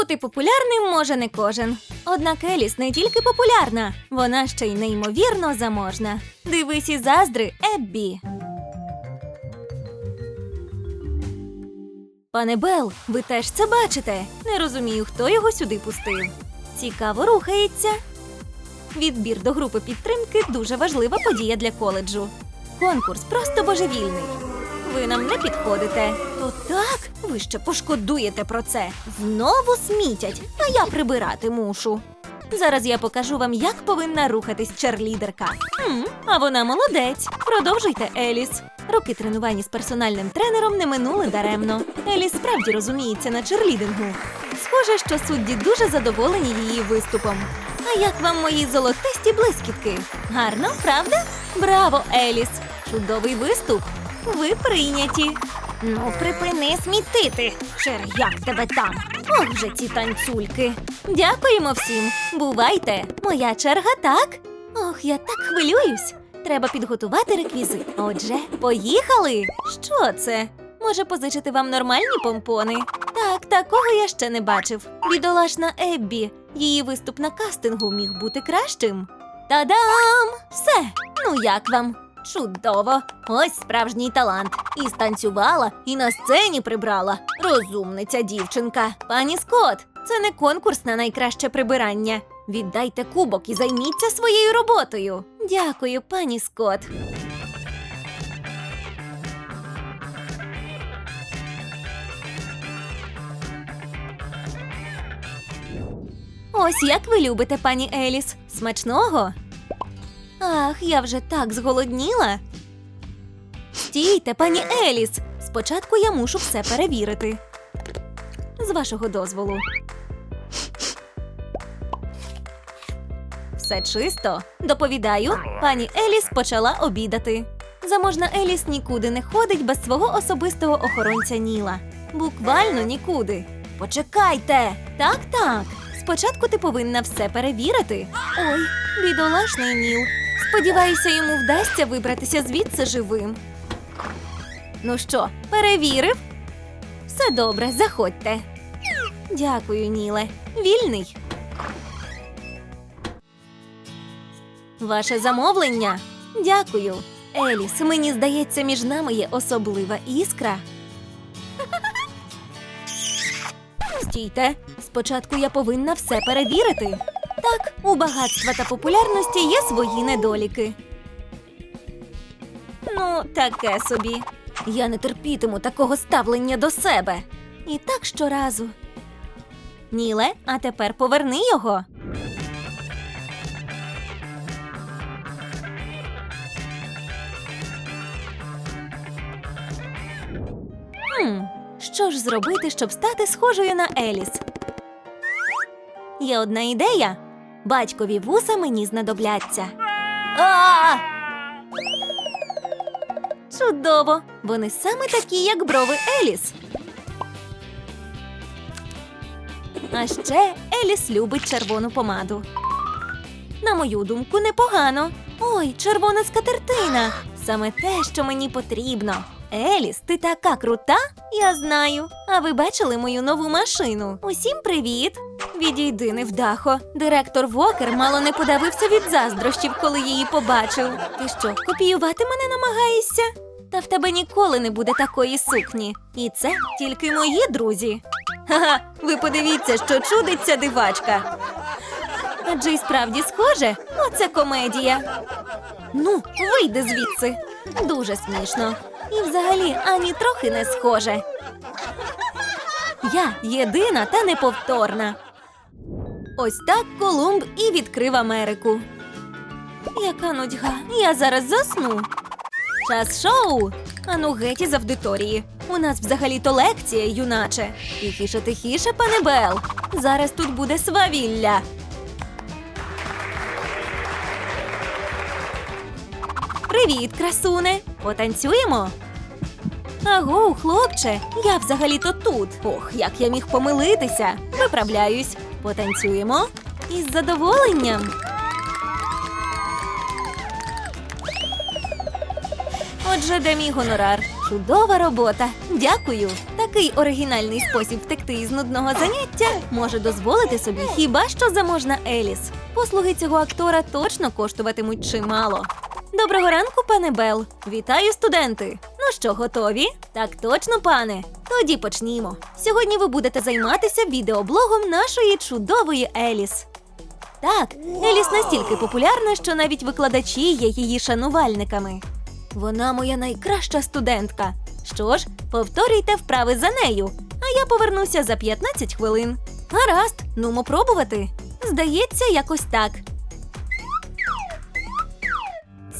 Бути популярним може не кожен. Однак Еліс не тільки популярна, вона ще й неймовірно заможна. Дивись і заздри, Еббі. Пане Бел, ви теж це бачите. Не розумію, хто його сюди пустив. Цікаво рухається. Відбір до групи підтримки дуже важлива подія для коледжу. Конкурс просто божевільний. Ви нам не підходите. То так, ви ще пошкодуєте про це. Знову смітять, а я прибирати мушу. Зараз я покажу вам, як повинна рухатись черлідерка. Хм, а вона молодець. Продовжуйте, Еліс. Роки тренувань з персональним тренером не минули даремно. Еліс справді розуміється на черлідингу. Схоже, що судді дуже задоволені її виступом. А як вам мої золотисті блискітки? Гарно, правда? Браво, Еліс! Чудовий виступ! Ви прийняті. Ну, припини смітити. Чер, як тебе там? Ох вже ці танцюльки. Дякуємо всім. Бувайте. Моя черга, так? Ох, я так хвилююсь. Треба підготувати реквізит. Отже, поїхали. Що це? Може позичити вам нормальні помпони? Так, такого я ще не бачив. Бідолашна Еббі. Її виступ на кастингу міг бути кращим. Та-дам! Все. Ну як вам? Чудово! Ось справжній талант. І станцювала, і на сцені прибрала. Розумниця дівчинка. Пані Скот, це не конкурс на найкраще прибирання. Віддайте кубок і займіться своєю роботою. Дякую, пані Скот. Ось як ви любите, пані Еліс. Смачного? Ах, я вже так зголодніла. Стійте, пані Еліс. Спочатку я мушу все перевірити. З вашого дозволу. Все чисто. Доповідаю, пані Еліс почала обідати. Заможна Еліс нікуди не ходить без свого особистого охоронця Ніла. Буквально нікуди. Почекайте. Так, так. Спочатку ти повинна все перевірити. Ой, бідолашний Ніл. Сподіваюся, йому вдасться вибратися звідси живим. Ну що, перевірив? Все добре, заходьте. Дякую, Ніле. Вільний. Ваше замовлення? Дякую. Еліс, мені здається, між нами є особлива іскра. Стійте, спочатку я повинна все перевірити. Так, у багатства та популярності є свої недоліки. Ну, таке собі. Я не терпітиму такого ставлення до себе. І так щоразу. Ніле, а тепер поверни його. Хм, що ж зробити, щоб стати схожою на Еліс? Є одна ідея. Батькові вуса мені знадобляться. А! Чудово! Вони саме такі, як брови Еліс. А ще Еліс любить червону помаду. На мою думку, непогано. Ой, червона скатертина. Саме те, що мені потрібно. Еліс, ти така крута? Я знаю. А ви бачили мою нову машину? Усім привіт! Відійди, невдахо. Директор Вокер мало не подавився від заздрощів, коли її побачив. Ти що, копіювати мене намагаєшся? Та в тебе ніколи не буде такої сукні. І це тільки мої друзі. Ха-ха, ви подивіться, що чудиться дивачка. Адже й справді схоже, оце комедія. Ну, вийди звідси. Дуже смішно. І взагалі ані трохи не схоже. Я єдина та неповторна. Ось так Колумб і відкрив Америку. Яка нудьга, я зараз засну. Час шоу. Ану геть із аудиторії. У нас взагалі-то лекція, юначе. Тихіше, тихіше, пане Бел. Зараз тут буде свавілля. Привіт, красуне! Потанцюємо? Аго, хлопче, я взагалі-то тут. Ох, як я міг помилитися. Виправляюсь. Потанцюємо із задоволенням. Отже, де мій гонорар? Чудова робота. Дякую. Такий оригінальний спосіб втекти із нудного заняття може дозволити собі хіба що заможна Еліс. Послуги цього актора точно коштуватимуть чимало. Доброго ранку, пане Бел. Вітаю, студенти. Ну що, готові? Так точно, пане. Тоді почнімо. Сьогодні ви будете займатися відеоблогом нашої чудової Еліс. Так, Еліс настільки популярна, що навіть викладачі є її шанувальниками. Вона моя найкраща студентка. Що ж, повторюйте вправи за нею, а я повернуся за 15 хвилин. Гаразд, нумо пробувати. Здається, якось так.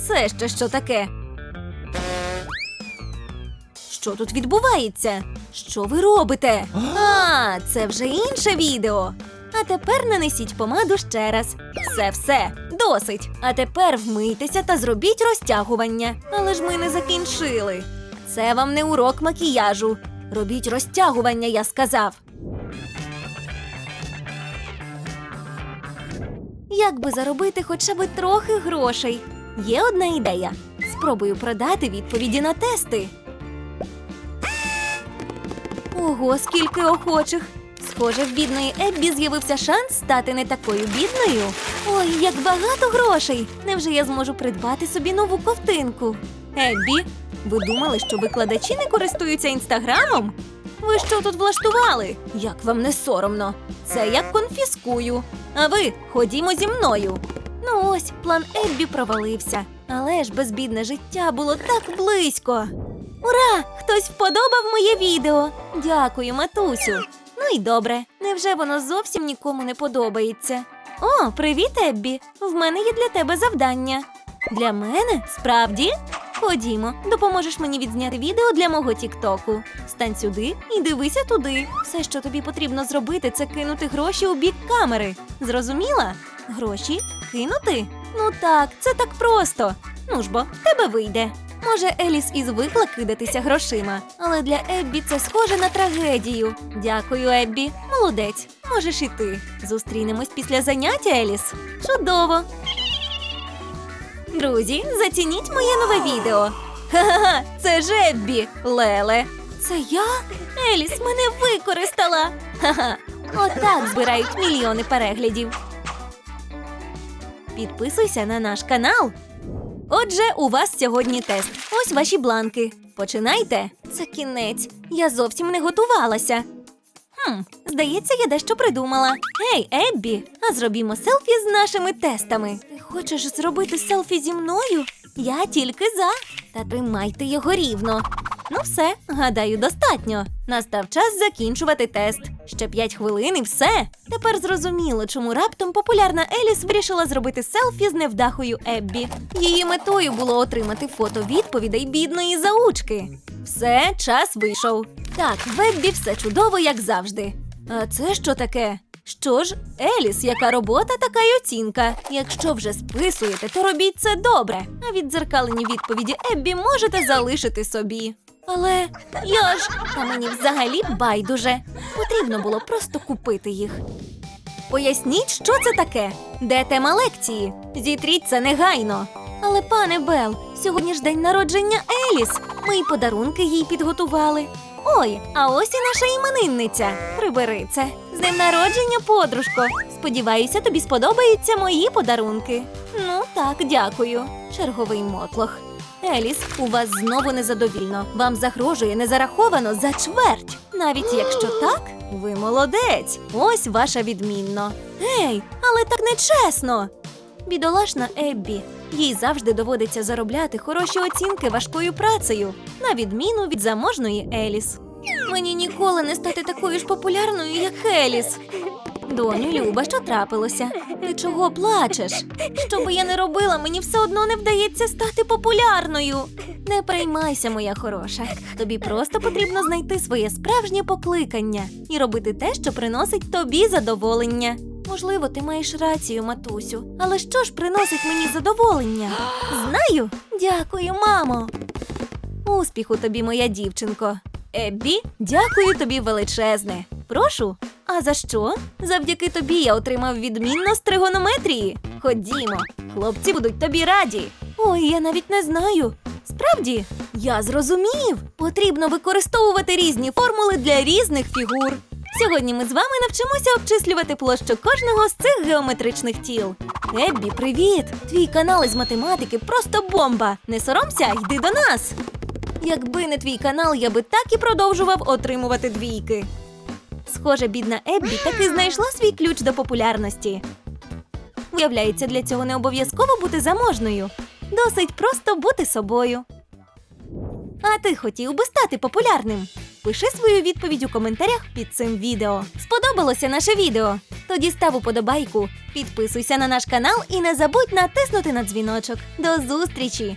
Це ще що таке? Що тут відбувається? Що ви робите? А, це вже інше відео. А тепер нанесіть помаду ще раз. Все, все, досить. А тепер вмийтеся та зробіть розтягування. Але ж ми не закінчили. Це вам не урок макіяжу. Робіть розтягування, я сказав. Як би заробити хоча б трохи грошей? Є одна ідея. Спробую продати відповіді на тести. Ого, скільки охочих! Схоже, в бідної Еббі з'явився шанс стати не такою бідною. Ой, як багато грошей! Невже я зможу придбати собі нову ковтинку? Еббі, ви думали, що викладачі не користуються інстаграмом? Ви що тут влаштували? Як вам не соромно? Це я конфіскую. А ви ходімо зі мною. Ну ось, план Еббі провалився. Але ж безбідне життя було так близько. Ура! Хтось вподобав моє відео. Дякую, матусю. Ну і добре. Невже воно зовсім нікому не подобається? О, привіт, Еббі! В мене є для тебе завдання. Для мене? Справді? Ходімо, допоможеш мені відзняти відео для мого Тіктоку. Стань сюди і дивися туди. Все, що тобі потрібно зробити, це кинути гроші у бік камери. Зрозуміла? Гроші кинути? Ну так, це так просто. Ну ж бо, тебе вийде. Може, Еліс і звикла кидатися грошима, але для Еббі це схоже на трагедію. Дякую, Еббі. Молодець. Можеш іти. Зустрінемось після заняття, Еліс. Чудово. Друзі, зацініть моє нове відео. Ха-ха, це ж Еббі, Леле. Це я? Еліс мене використала. Ха-ха. Отак збирають мільйони переглядів. Підписуйся на наш канал. Отже, у вас сьогодні тест. Ось ваші бланки. Починайте. Це кінець. Я зовсім не готувалася. Хм, здається, я дещо придумала. Гей, Еббі, а зробімо селфі з нашими тестами. Ти хочеш зробити селфі зі мною? Я тільки за. Та тримайте його рівно. Ну все, гадаю, достатньо. Настав час закінчувати тест. Ще п'ять хвилин і все. Тепер зрозуміло, чому раптом популярна Еліс вирішила зробити селфі з невдахою Еббі. Її метою було отримати фото відповідей бідної заучки. Все, час вийшов. Так, в Еббі все чудово, як завжди. А це що таке? Що ж, Еліс, яка робота, така й оцінка. Якщо вже списуєте, то робіть це добре. А віддзеркалені відповіді Еббі можете залишити собі. Але я ж та мені взагалі байдуже. Потрібно було просто купити їх. Поясніть, що це таке? Де тема лекції? Зітріть це негайно. Але, пане Бел, сьогодні ж день народження Еліс. Ми й подарунки їй підготували. Ой, а ось і наша іменинниця. Прибери це. З днем народження, подружко. Сподіваюся, тобі сподобаються мої подарунки. Ну так, дякую. Черговий мотлох. Еліс, у вас знову незадовільно. Вам загрожує незараховано за чверть. Навіть якщо так, ви молодець. Ось ваша відмінно. Гей, але так нечесно. Бідолашна Еббі. Їй завжди доводиться заробляти хороші оцінки важкою працею, на відміну від заможної Еліс. Мені ніколи не стати такою ж популярною, як Еліс. Доню, Люба, що трапилося? Ти чого плачеш? Що би я не робила, мені все одно не вдається стати популярною. Не переймайся, моя хороша. Тобі просто потрібно знайти своє справжнє покликання і робити те, що приносить тобі задоволення. Можливо, ти маєш рацію, матусю. Але що ж приносить мені задоволення? Знаю. Дякую, мамо. Успіху тобі, моя дівчинко. Еббі, дякую тобі величезне. Прошу. За що? Завдяки тобі я отримав відмінно з тригонометрії. Ходімо, хлопці будуть тобі раді. Ой, я навіть не знаю. Справді, Я зрозумів. Потрібно використовувати різні формули для різних фігур. Сьогодні ми з вами навчимося обчислювати площу кожного з цих геометричних тіл. Еббі, привіт! Твій канал із математики просто бомба. Не соромся, йди до нас. Якби не твій канал, я би так і продовжував отримувати двійки. Схоже, бідна Еббі таки знайшла свій ключ до популярності. Виявляється, для цього не обов'язково бути заможною. Досить просто бути собою. А ти хотів би стати популярним? Пиши свою відповідь у коментарях під цим відео. Сподобалося наше відео? Тоді став уподобайку, підписуйся на наш канал і не забудь натиснути на дзвіночок. До зустрічі!